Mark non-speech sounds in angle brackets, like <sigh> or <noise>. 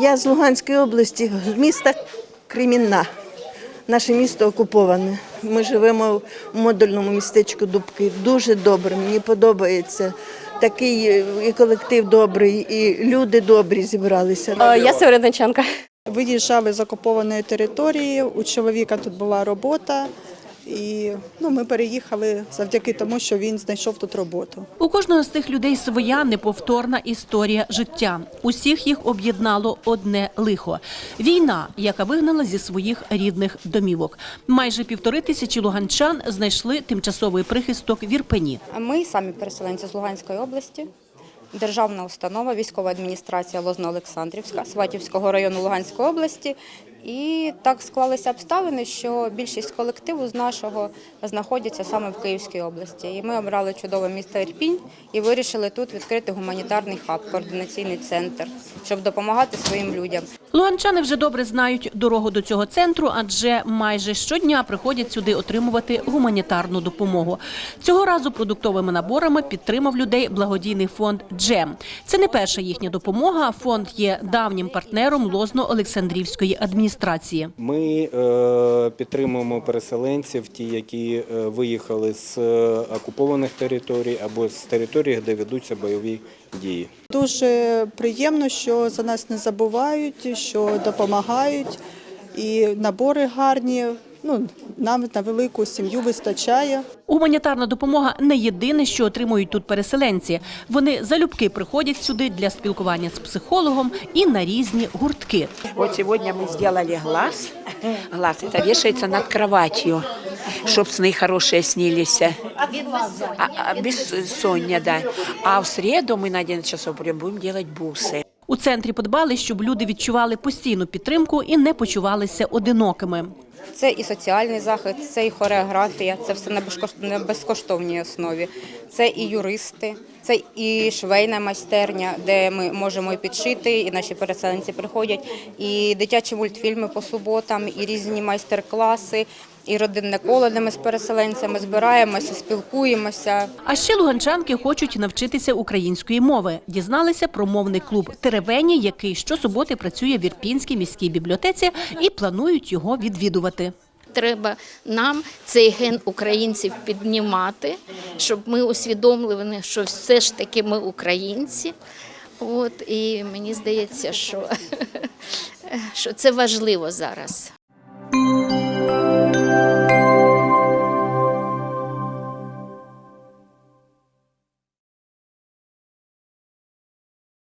Я з Луганської області, з міста Кремінна. Наше місто окуповане. Ми живемо в модульному містечку Дубки. Дуже добре, мені подобається. Такий е, і колектив добрий, і люди добрі зібралися. Е, Я Северодончанка. Виїжджали з окупованої території. У чоловіка тут була робота, і ну, ми переїхали завдяки тому, що він знайшов тут роботу. У кожного з цих людей своя неповторна історія життя. Усіх їх об'єднало одне лихо війна, яка вигнала зі своїх рідних домівок. Майже півтори тисячі луганчан знайшли тимчасовий прихисток в Ірпені. Ми самі переселенці з Луганської області. Державна установа, військова адміністрація Лозно-Олександрівська, Сватівського району Луганської області. І так склалися обставини, що більшість колективу з нашого знаходяться саме в Київській області. І ми обрали чудове місто Ірпінь і вирішили тут відкрити гуманітарний хаб, координаційний центр, щоб допомагати своїм людям. Луганчани вже добре знають дорогу до цього центру, адже майже щодня приходять сюди отримувати гуманітарну допомогу. Цього разу продуктовими наборами підтримав людей благодійний фонд Джем. Це не перша їхня допомога. Фонд є давнім партнером Лозно-Олександрівської адміністрації. Ми е, підтримуємо переселенців, ті, які е, виїхали з е, окупованих територій або з територій, де ведуться бойові дії. Дуже приємно, що за нас не забувають, що допомагають, і набори гарні. Ну, нам на велику сім'ю вистачає. Гуманітарна допомога не єдине, що отримують тут переселенці. Вони залюбки приходять сюди для спілкування з психологом і на різні гуртки. Вот сегодня мы сделали глаз. Глаз это вешается над кроватью, чтобы сны хорошие снились. А, а, бессоння, да. А в среду мы на 11 часов прям будем делать бусы. У центрі подбали, щоб люди відчували постійну підтримку і не почувалися одинокими. Це і соціальний захист, це і хореографія, це все на безкош- безкоштовній основі. Це і юристи, це і швейна майстерня, де ми можемо і підшити, і наші переселенці приходять, і дитячі мультфільми по суботам, і різні майстер-класи, і родинне коло, де ми з переселенцями збираємося, спілкуємося. А ще луганчанки хочуть навчитися української мови. Дізналися про мовний клуб Теревені, який щосуботи працює в Ірпінській міській бібліотеці і планують його відвідувати. Треба нам цей ген українців піднімати, щоб ми усвідомлювали, що все ж таки ми українці. От, і мені здається, що, <laughs> що це важливо зараз.